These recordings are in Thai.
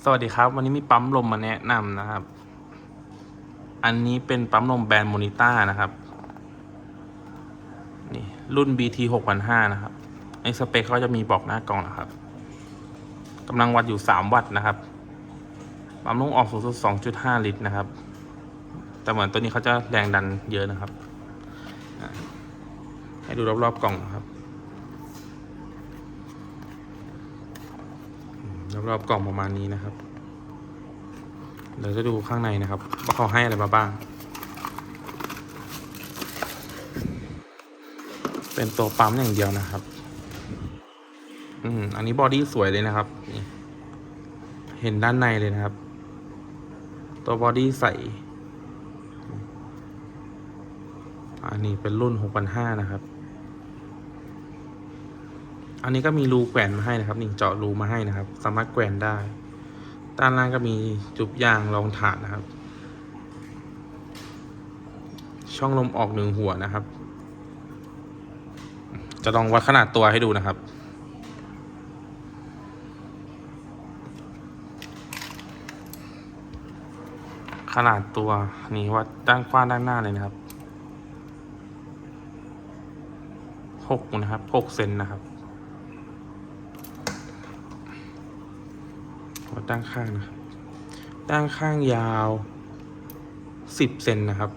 สวัสดีครับ วันนี้มีปั๊มลมมาแนะนำนะครับ อันนี้เป็นปั๊มลมแบรนด์โมนิต้านะครับ นี่รุ่น BT 6005นะครับในสเปคเขาจะมีบอกหน้ากล่องนะครับกำลังวัดอยู่ 3 วัตต์นะครับ ปั๊มลมออกสูงสุด 2.5 ลิตรนะครับ แต่เหมือนตัวนี้เขาจะแรงดันเยอะนะครับ ให้ดูรอบๆกล่องนะครับ รอบๆกล่องประมาณนี้นะครับเดี๋ยวจะดูข้างในนะครับว่าเขาให้อะไรมาบ้าง เป็นตัวปั๊มอย่างเดียวนะครับ อืม อันนี้บอดี้สวยเลยนะครับ เห็นด้านในเลยนะครับ ตัวบอดี้ใส อันนี้เป็นรุ่น 6,500 นะครับ อันนี้ก็มีรูแกว่นมาให้นะครับ นี่เจาะรูมาให้นะครับ สามารถแกว่นได้ด้านล่างก็มีจุบยางรองฐานนะครับ ช่องลมออกหนึ่งหัวนะครับ จะลองวัดขนาดตัวให้ดูนะครับขนาดตัวนี่วัดด้านกว้างด้านหน้าเลยนะครับหกนะครับหกเซนนะครับ วัดด้านข้างนะครับด้านข้างยาวสิบเซนนะครับ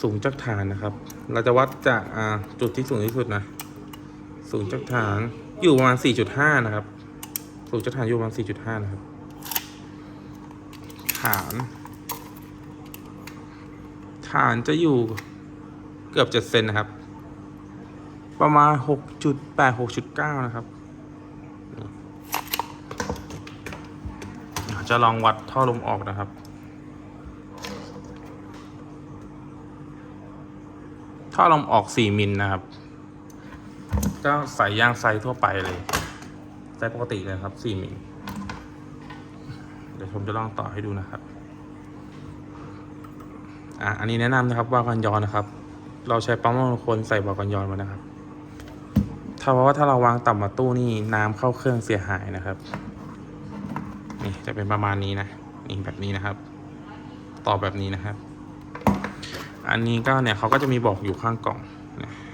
สูงจากฐานนะครับ เราจะวัดจากจุดที่สูงที่สุดนะ สูงจากฐานอยู่ประมาณสี่จุดห้านะครับ สูงจากฐานอยู่ประมาณสี่จุดห้านะครับ ฐาน ฐานจะอยู่เกือบเจ็ดเซนนะครับ ประมาณหกจุดแปดหกจุดเก้านะครับ จะลองวัดท่อลมออกนะครับ ท่อลมออก 4 มิลนะครับ ก็ใส่ยางไซส์ทั่วไปเลยไซส์ปกติเลยครับ 4 มิล เดี๋ยวผมจะลองต่อให้ดูนะครับ อะ อันนี้แนะนำนะครับว่ากันยอนนะครับ เราใช้ปั๊มลมคนใส่บอกกันยอนมานะครับถ้าเพราะว่าถ้าเราวางต่ำมาตู้นี่น้ำเข้าเครื่องเสียหายนะครับ นี่จะเป็นประมาณนี้นะนี่แบบนี้นะครับ ต่อแบบนี้นะครับ อันนี้ก็เนี่ยเขาก็จะมีบอกอยู่ข้างกล่อง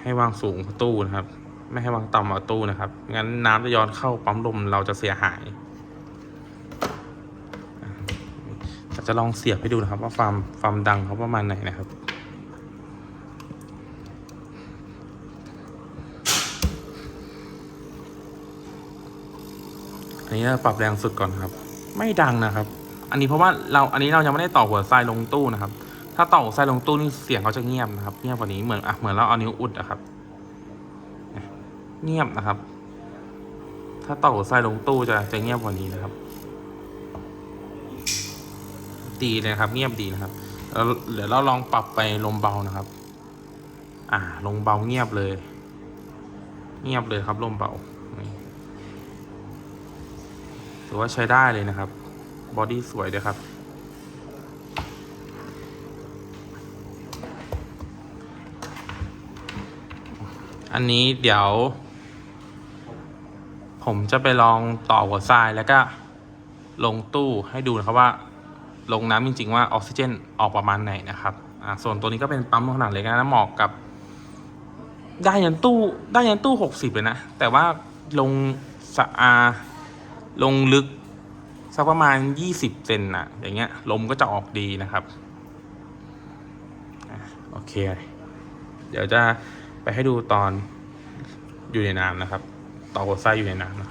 ให้วางสูงกว่าตู้นะครับ ไม่ให้วางต่ำกว่าตู้นะครับงั้นน้ำจะย้อนเข้าปั๊มลมเราจะเสียหายอะจะลองเสียบให้ดูนะครับ ว่าความความดังเขาประมาณไหนนะครับอันนี้ปรับแรงสุดก่อนครับ ไม่ดังนะครับ อันนี้เพราะว่าเราอันนี้เรายังไม่ได้ต่อหัวทรายลงตู้นะครับ ถ้าต่อหัวทรายลงตู้นี่เสียงเขาจะเงียบนะครับเงียบกว่านี้เหมือนอะเหมือนเราเอานิ้วอุดนะครับ เงียบนะครับ ถ้าต่อหัวทรายลงตู้จะจะเงียบกว่านี้นะครับ ดีเลยนะครับ เงียบดีนะครับแล้วเดี๋ยวเราลองปรับไปลมเบานะครับ อ่า ลงเบาเงียบเลย เงียบเลยครับลมเบาือว่าใช้ได้เลยนะครับ บอดี้สวยด้วยครับ อันนี้เดี๋ยว ผมจะไปลองต่อหัวทรายแล้วก็ลงตู้ให้ดูนะครับว่า ลงน้ำจริง ๆ ว่าออกซิเจนออกประมาณไหนนะครับอ่าส่วนตัวนี้ก็เป็นปั๊มขนาดเล็กนะเหมาะกับ ได้ยันตู้ได้ยันตู้หกสิบเลยนะ แต่ว่าลงสะอา ลงลึกสักประมาณ 20 เซนนะอย่างเงี้ย ลมก็จะออกดีนะครับโอเค เดี๋ยวจะไปให้ดูตอนอยู่ในน้ำนะครับ ต่อหัวไส้อยู่ในน้ำนะ